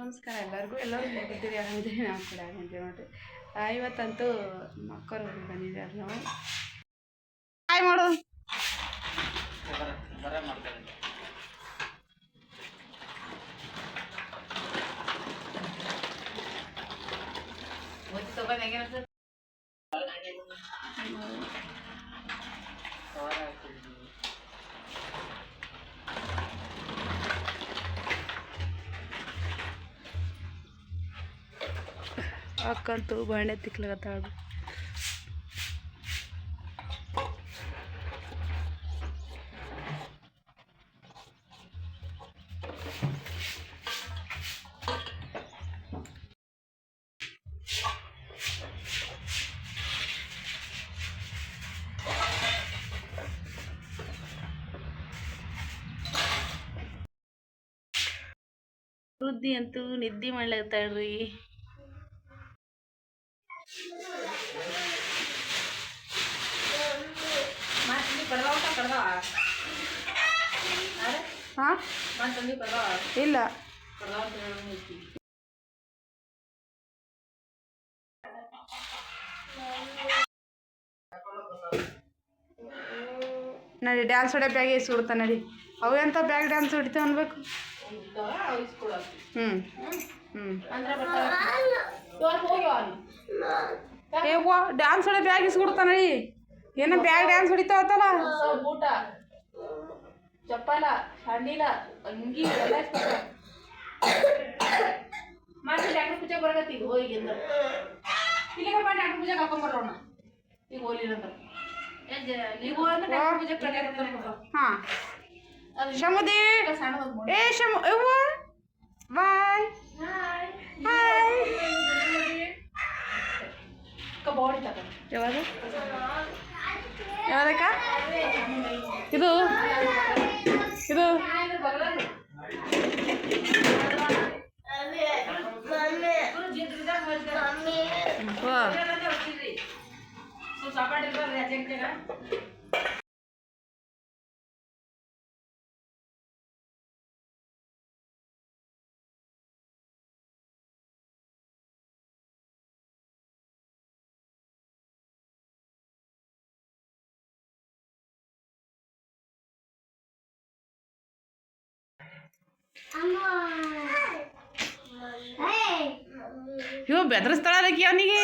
ನಮಸ್ಕಾರ ಎಲ್ಲರಿಗೂ, ಎಲ್ಲರೂ ಹೇಗಿದ್ದೀರಿ? ಆರಾಮಿದ್ದೀರಿ ನಾವು ಕೂಡ ಆರಾಮಿದ್ದೀವಿ ನೋಡಿರಿ. ಇವತ್ತಂತೂ ಮಕ್ಕಳು ಬಂದಿದ್ದಾರೆ ನಾವು. ಹಾಯ್ ಮಾಡು. ಅಕ್ಕಂತೂ ಬಾಣೆ ತಿಕ್ಲಗತ್ತಾಳು ಸುದ್ದಿ ಅಂತೂ ನಿದ್ದೆ ಮಾಡ್ಲಾಗ್ತಾಳ್ರಿ ಇಲ್ಲ. ನಡಿ ಡ್ಯಾನ್ಸ್ ಹೊಡೆ ಬ್ಯಾಗ್ ಸುಡ್ತಾ ನಡಿ. ಅವು ಎಂತ ಬ್ಯಾಗ್ ಡ್ಯಾನ್ಸ್ ಹೊಡಿತಾವ ಅನ್ಬೇಕು? ಹ್ಞೂ ಹ್ಞೂ ವಾ ಡ್ಯಾನ್ಸ್ ಹೊಡೆ ಬ್ಯಾಗ್ ಇಸ್ಕೊಡ್ತಾ ರೀ. ಏನೋ ಬ್ಯಾಗ್ ಡ್ಯಾನ್ಸ್ ಹೊಡಿತಾವತ್ತಲ್ಲ? ಬೂಟ. ಚಪ್ಪಲ ಶಾಂಡಿಲ ಅಂಗಿ ಎಲ್ಲ ಮತ್ತೆ ಡಾಕ್ಟರ್ ಪೂಜೆ ಬರಕತ್ತಿ ಈಗ ಹೋಗಿ ಅಂದ್ರೆ ಇಲ್ಲಿಗೆ ಬಾ ಡಾಕ್ಟರ್ ಪೂಜೆ ಕರ್ಕೊಂಬರೋಣ ಈಗ ಹೋಗ್ಲಿಲ್ಲ ಅಂದ್ರೆ ನೀವು ಅಂದ್ರೆ ಡಾಕ್ಟರ್ ಪೂಜೆ ಕರ್ಕೊಂಡ್ ಹಾಂ. ಶಮುದಿ. ಏ ಶಮು ಅವ್ವ ಬಾಯ್ ಹಾಯ್ ಯಾವಾಗ? ಇದು ಇದು ಇವ ಬೆದರಿಸ್ತಾಳ ಅದಕ್ಕೆ ಅವನಿಗೆ?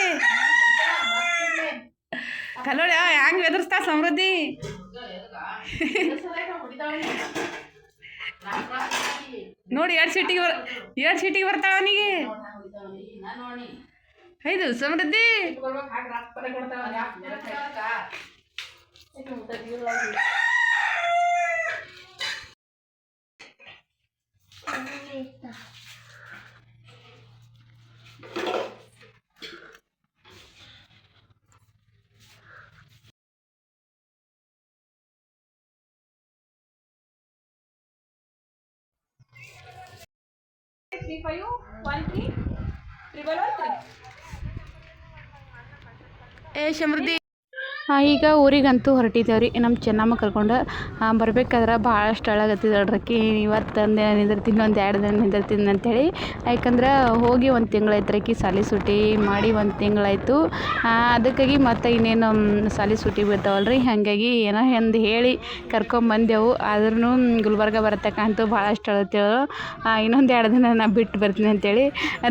ಕಲ್ಲೋಳ ಹೆಂಗ್ ಬೆದರಿಸ್ತಾ ಸಮೃದ್ಧಿ? ನೋಡಿ ಎರಡು ಸೀಟಿಗೆ ಬರ್ ಎರಡು ಸೀಟಿಗೆ ಬರ್ತಾಳ ಅವನಿಗೆ? ಐದು, ಸಮೃದ್ಧಿ? Eita. Three for you. One three. Triple one three. ए समृद्धि ಈಗ ಊರಿಗಂತೂ ಹೊರಟಿದ್ದೇವೆ ರೀ ನಮ್ಮ ಚೆನ್ನಮ್ಮ ಕರ್ಕೊಂಡು ಬರ್ಬೇಕಾದ್ರೆ ಭಾಳಷ್ಟು ನೋಡ್ರಕ್ಕಿ ಇವತ್ತು ಒಂದು ದಿನ ನಿಂದಿರ್ತೀನಿ ಒಂದು ಎರಡು ದಿನ ನಿಂದಿರ್ತೀನಿ ಅಂತೇಳಿ. ಯಾಕಂದ್ರೆ ಹೋಗಿ ಒಂದು ತಿಂಗಳಾಯ್ತು ಆಕಿ ಸಾಲಿ ಸೂಟಿ ಮಾಡಿ ಒಂದು ತಿಂಗಳಾಯಿತು. ಅದಕ್ಕಾಗಿ ಮತ್ತು ಇನ್ನೇನು ಸಾಲಿ ಸೂಟಿ ಬೀಳ್ತಾವಲ್ಲ ರೀ ಹಾಗಾಗಿ ಏನೋ ಎಂದು ಹೇಳಿ ಕರ್ಕೊಂಬಂದೆವು ಆದ್ರೂ ಗುಲ್ಬರ್ಗ ಬರತಕ್ಕಂತೂ ಭಾಳಷ್ಟು ಅಳತ್ತೇಳು ಇನ್ನೊಂದು ಎರಡು ದಿನ ನಾ ಬಿಟ್ಟು ಬರ್ತೀನಿ ಅಂತೇಳಿ.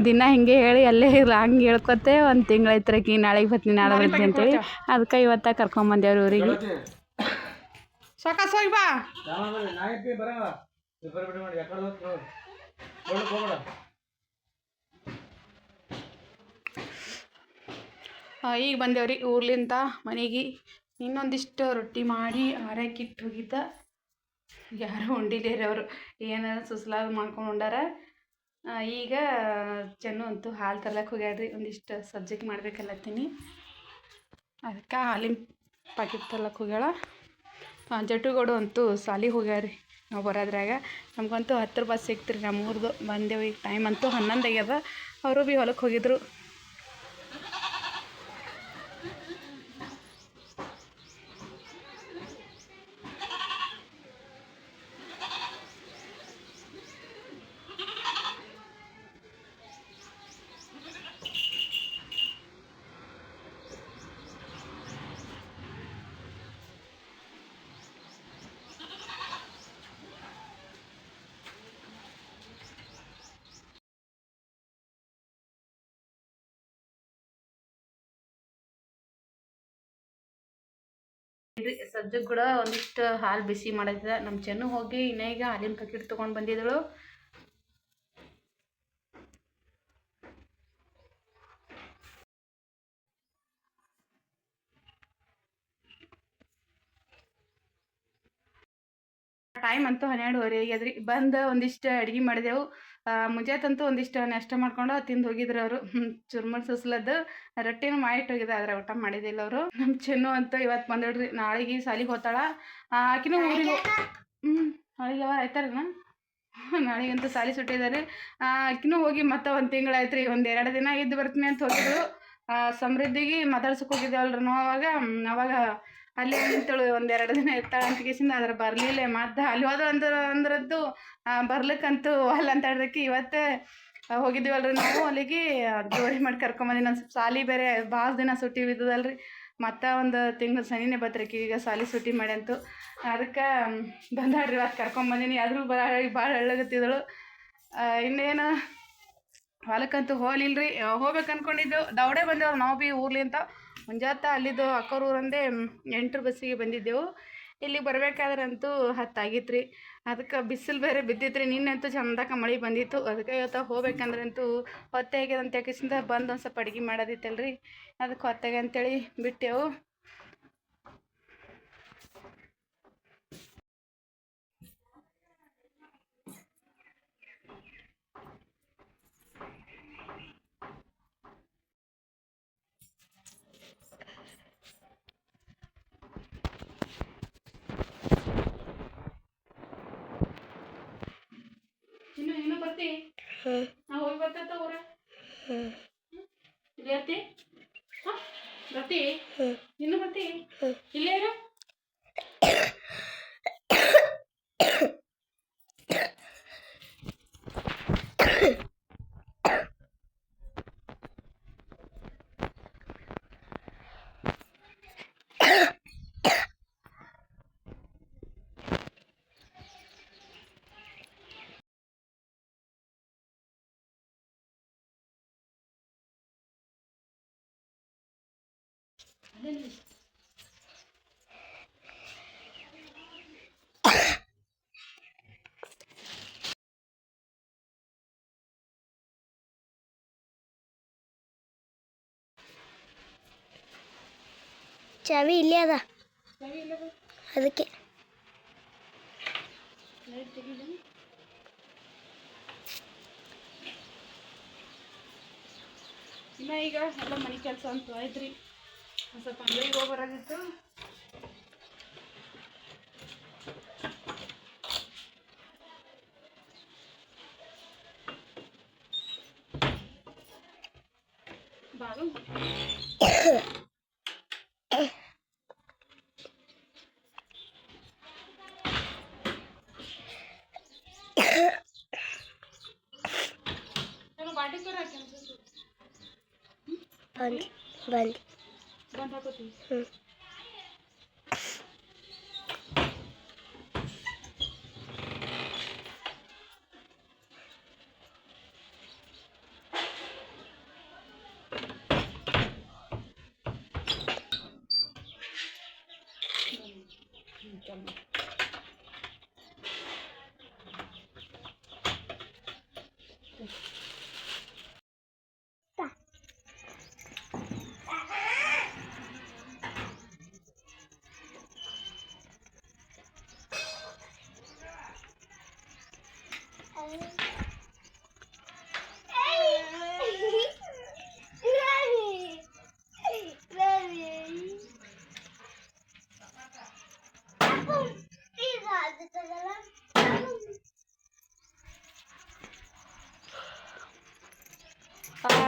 ದಿನ ಹಿಂಗೆ ಹೇಳಿ ಅಲ್ಲೇ ಹಂಗೆ ಹೇಳ್ಕೊತೆ ಒಂದು ತಿಂಗಳಾಯ್ತು ಆಕಿ ನಾಳೆಗೆ ಬರ್ತೀನಿ ನಾಳೆ ಬರ್ತೀನಿ ಅಂತೇಳಿ. ಅದಕ್ಕೆ ಇವತ್ತು ಕರ್ಕೊಂಬಂದೇವ್ರಿ ಊರಿಗೆ. ಸಾಕಾಸ್ ಹೋಗಿ ಬಾ ಈಗ ಬಂದೇವ್ರಿ ಊರ್ಲಿಂದ ಮನೆಗೆ. ಇನ್ನೊಂದಿಷ್ಟು ರೊಟ್ಟಿ ಮಾಡಿ ಆರೈಕಿಟ್ಟು ಹೋಗಿದ್ದ. ಯಾರು ಉಂಡಿಲ್ಲೇರಿ ಅವರು ಏನಾರ ಸುಸಲಾದ ಮಾಡ್ಕೊಂಡು ಉಂಡಾರ. ಈಗ ಚೆನ್ನು ಅಂತೂ ಹಾಲು ತರ್ಲಕ್ಕೆ ಹೋಗ್ಯಾಡ್ರಿ ಒಂದಿಷ್ಟು ಸಬ್ಜೆಕ್ಟ್ ಮಾಡ್ಬೇಕಲ್ಲತ್ತೀನಿ. ಅದಕ್ಕೆ ಹಾಲಿನ ಪ್ಯಾಕೆಟ್ ತರ್ಲಕ್ಕೆ ಹೋಗ್ಯಾಳ ಜಟುಗೋಡು ಅಂತೂ ಸಾಲಿ ಹೋಗ್ಯಾರಿ ನಾವು ಬರೋದ್ರಾಗ. ನಮಗಂತೂ ಹತ್ತು ಬಸ್ ರೀ ನಮ್ಮೂರ್ದು ಬಂದೇವು ಈಗ ಟೈಮ್ ಅಂತೂ ಹನ್ನೊಂದು ಆಗ್ಯದ. ಅವರು ಭೀ ಹೊಲಕ್ಕೆ ಹೋಗಿದ್ರು ಸದ್ಯಕ್ಕೆ ಕೂಡ ಒಂದಿಷ್ಟು ಹಾಲು ಬಿಸಿ ಮಾಡಿದ ನಮ್ಮ ಚೆನ್ನು ಹೋಗಿ ಇನ್ನೇ ಈಗ ಹಾಲಿನ ಪ್ಯಾಕೆಟ್ ತೊಗೊಂಡು ಬಂದಿದ್ದಳು. ಟೈಮ್ ಅಂತೂ ಹನ್ನೆರಡುವರೆ ಆಗ್ಯದ್ರಿ. ಬಂದು ಒಂದಿಷ್ಟು ಅಡುಗೆ ಮಾಡಿದೆವು. ಮುಂಜಾತಂತೂ ಒಂದಿಷ್ಟು ನಾಷ್ಟ ಮಾಡ್ಕೊಂಡು ತಿಂದು ಹೋಗಿದ್ರು ಅವರು. ಚುರ್ಮುರ್ ಸುಸ್ಲದ್ದು ರೊಟ್ಟಿನೂ ಮಾಡಿಟ್ಟು ಹೋಗಿದ್ದೆ ಆದ್ರೆ ಊಟ ಮಾಡಿದಿಲ್ಲ ಅವರು. ನಮ್ಮ ಚೆನ್ನು ಅಂತೂ ಇವತ್ತು ಬಂದಿಡ್ರಿ ನಾಳೆಗೆ ಸಾಲಿಗೆ ಹೋತಾಳ ಆಕಿನೂ ಊರಿಗೆ ಹ್ಞೂ ನಾಳೆಗೆ ಯಾವ ಆಯ್ತಾರನ? ನಾಳೆಗಂತೂ ಸಾಲಿ ಸುಟ್ಟಿದ್ದಾರೆ ಆಕಿನೂ ಹೋಗಿ ಮತ್ತೆ ಒಂದು ತಿಂಗಳಾಯ್ತು ರೀ ಒಂದು ಎರಡು ದಿನ ಇದ್ದು ಬರ್ತೀನಿ ಅಂತ ಹೋಗಿದ್ರು. ಸಮೃದ್ಧಿಗೆ ಮಾತಾಡ್ಸಕ್ಕೆ ಹೋಗಿದ್ದೇವಲ್ರಿ ಅವಾಗ. ಅವಾಗ ಅಲ್ಲಿ ನಿಂತಳು, ಒಂದೆರಡು ದಿನ ಇರ್ತಾಳೆ ಅಂತ ಕೇಸಿಂದ ಅದ್ರ ಬರಲಿಲ್ಲ ಮತ್ತೆ ಅಲ್ಲಿ ಹೋದ ಅಂದ್ರ ಅಂದ್ರದ್ದು ಬರ್ಲಕ್ಕಂತೂ ಅಲ್ಲ ಅಂತ ಹೇಳಿದಕ್ಕೆ ಇವತ್ತೇ ಹೋಗಿದ್ದೀವಲ್ರಿ ನಾವು ಅಲ್ಲಿಗೆ ಜೋಡಿ ಮಾಡಿ ಕರ್ಕೊಂಬಂದಿನಿ ಒಂದು ಸ್ವಲ್ಪ ಸಾಲಿ ಬೇರೆ, ಭಾಳ ದಿನ ಸುಟ್ಟಿ ಬಿದ್ದದಲ್ರಿ. ಮತ್ತು ಒಂದು ತಿಂಗಳು ಸನಿನೇ ಬತ್ರಿಕಿ ಈಗ ಸಾಲಿ ಸುಟ್ಟಿ ಮಾಡಿ ಅಂತು. ಅದಕ್ಕೆ ಬಂದಾಡ್ರಿ ಇವತ್ತು ಕರ್ಕೊಂಬಂದಿನಿ ಆದರೂ ಭಾಳ ಹಳ್ಳಗತ್ತಿದಳು. ಇನ್ನೇನು, ಹೊಲಕ್ಕಂತೂ ಹೋಲಿಲ್ರಿ ಹೋಗ್ಬೇಕು ಅನ್ಕೊಂಡಿದ್ದೆವು ದೌಡೆ ಬಂದೆವು ನಾವು ಭೀ ಊರ್ಲಿ ಅಂತ ಮುಂಜಾತ ಅಲ್ಲಿದ್ದು ಅಕ್ಕವ್ರ ಊರಂದೇ ಎಂಟ್ರ ಬಸ್ಸಿಗೆ ಬಂದಿದ್ದೆವು. ಇಲ್ಲಿಗೆ ಬರಬೇಕಾದ್ರೆ ಅಂತೂ ಹತ್ತಾಗಿತ್ತು ರೀ ಅದಕ್ಕೆ ಬಿಸಿಲು ಬೇರೆ ಬಿದ್ದಿತ್ತು ರೀ ನಿನ್ನಂತೂ ಚಂದಕ್ಕೆ ಮಳೆ ಬಂದಿತ್ತು. ಅದಕ್ಕೆ ಇವತ್ತು ಹೋಗ್ಬೇಕಂದ್ರೆ ಅಂತೂ ಹೊತ್ತೆ ಆಗ್ಯದ ಅಂತ ಯಾಕೆಸಿಂದ ಬಂದು ಒಂದು ಸ್ವಲ್ಪ ಅಡುಗೆ ಮಾಡೋದಿತ್ತಲ್ರಿ. ಅದಕ್ಕೆ ಹೊತ್ತಾಗ ಅಂತೇಳಿ ಬಿಟ್ಟೆವು. ಇನ್ನು ಇನ್ನು ಬರ್ತಿ ನಾ ಹೋಗಿ ಬರ್ತೈತ ಊರ ಇಲ್ಲಿ ಇರ್ತಿ ಹಾ? ಬರ್ತಿ ಇನ್ನು ಬರ್ತಿ ಇಲ್ಲೇ ಇರು ಚಾವಿ ಇಲ್ಲೇ ಅದ. ಅದಕ್ಕೆ. ಇನ್ನು ಈಗ ಎಲ್ಲ ಮನೆ ಕೆಲಸ ಅಂತ ಆಯ್ತು ರೀ ಸ್ವಲ್ಪ ಅಂಗಡಿಗೆ ಹೋಗಿ ಬರೋದಿತ್ತು ಬಾರು ಚಲೋ ಬಾಟಿ ಕರ ಬಂದು ಬಂದು ಬಂದು ಹಾಕೋತೀವಿ ಹ್ಞೂ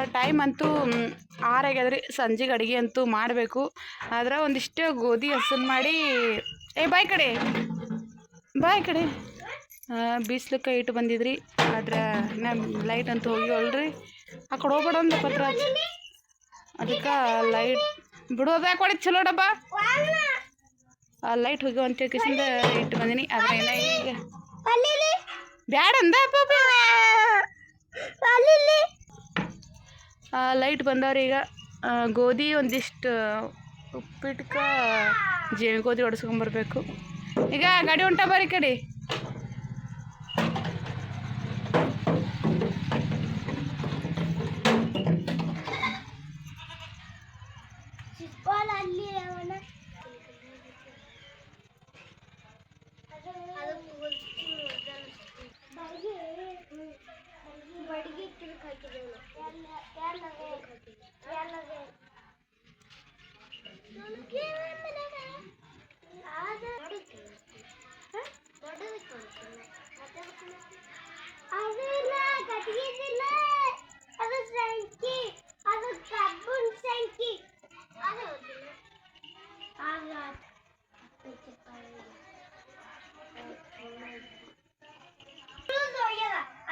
ಟೈಮ್ ಅಂತೂ ಆರಾಗ್ಯದ್ರಿ. ಸಂಜೆಗೆ ಅಡುಗೆ ಅಂತೂ ಮಾಡಬೇಕು. ಆದ್ರೆ ಒಂದಿಷ್ಟು ಗೋಧಿ, ಹಸನ್ ಮಾಡಿ, ಏ, ಬಾಯ್ ಕಡೆ. ಬಾಯ್ ಕಡೆ. ಬಿಸ್ಲಕ್ಕೆ ಇಟ್ಟು ಬಂದಿದ್ರಿ. ಆದ್ರೆ ನಮ್ಮ ಲೈಟ್ ಅಂತೂ ಹೋಗಿವಲ್ರಿ. ಆ ಕಡೆ ಹೋಗ್ಬೇಡ ಒಂದು ಪತ್ರ ಅದಕ್ಕೆ ಲೈಟ್ ಬಿಡೋದ ಕೊಡಿ ಚಲೋ ಡಬ್ಬ. ಲೈಟ್ ಹೋಗಿ ಅಂತ ಕಿಸಿಂದ ಇಟ್ಟು ಬಂದೀನಿ. ಆದ್ರೆ ಈಗ ಬ್ಯಾಡ ಅಂದ ಲೈಟ್ ಬಂದವ್ರೀಗ ಗೋಧಿ ಒಂದಿಷ್ಟು ಉಪ್ಪಿಟ್ಕ ಜೇನು ಗೋಧಿ ಹೊಡ್ಸ್ಕೊಂಬರ್ಬೇಕು ಈಗ ಗಾಡಿ ಹೊಂಟ ಬರ್ರಿ ಕಡಿ. türlü kaydırıyorlar.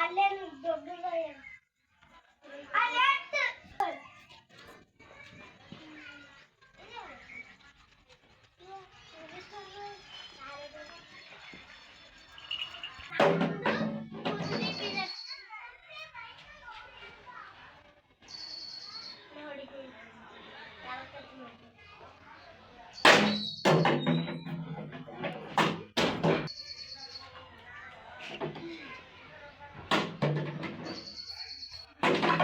Allen dogger.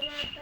Thank you.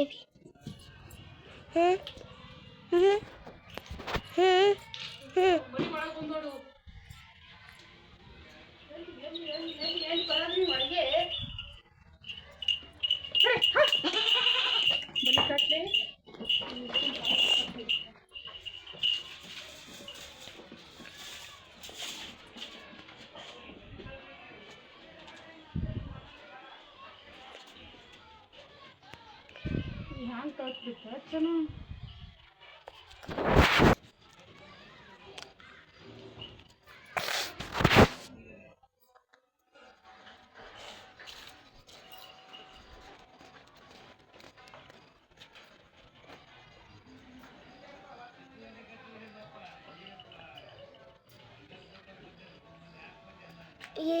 heavy. Hmm. Hmm. Hmm. Hmm. बड़ी काट ले ಕಳ್ಸ್ಬಿಟ್ಟ ಚಲೋ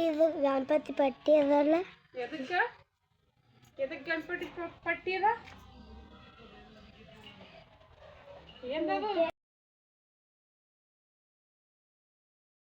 ಇದು ಗಣಪತಿ ಪಟ್ಟಿ ಅದಲ್ಲ ಎದಕ್ಕ ಎದಕ್ ಗಣಪತಿ ಪ- ಪಟ್ಟಿ ಅದ Bien dado.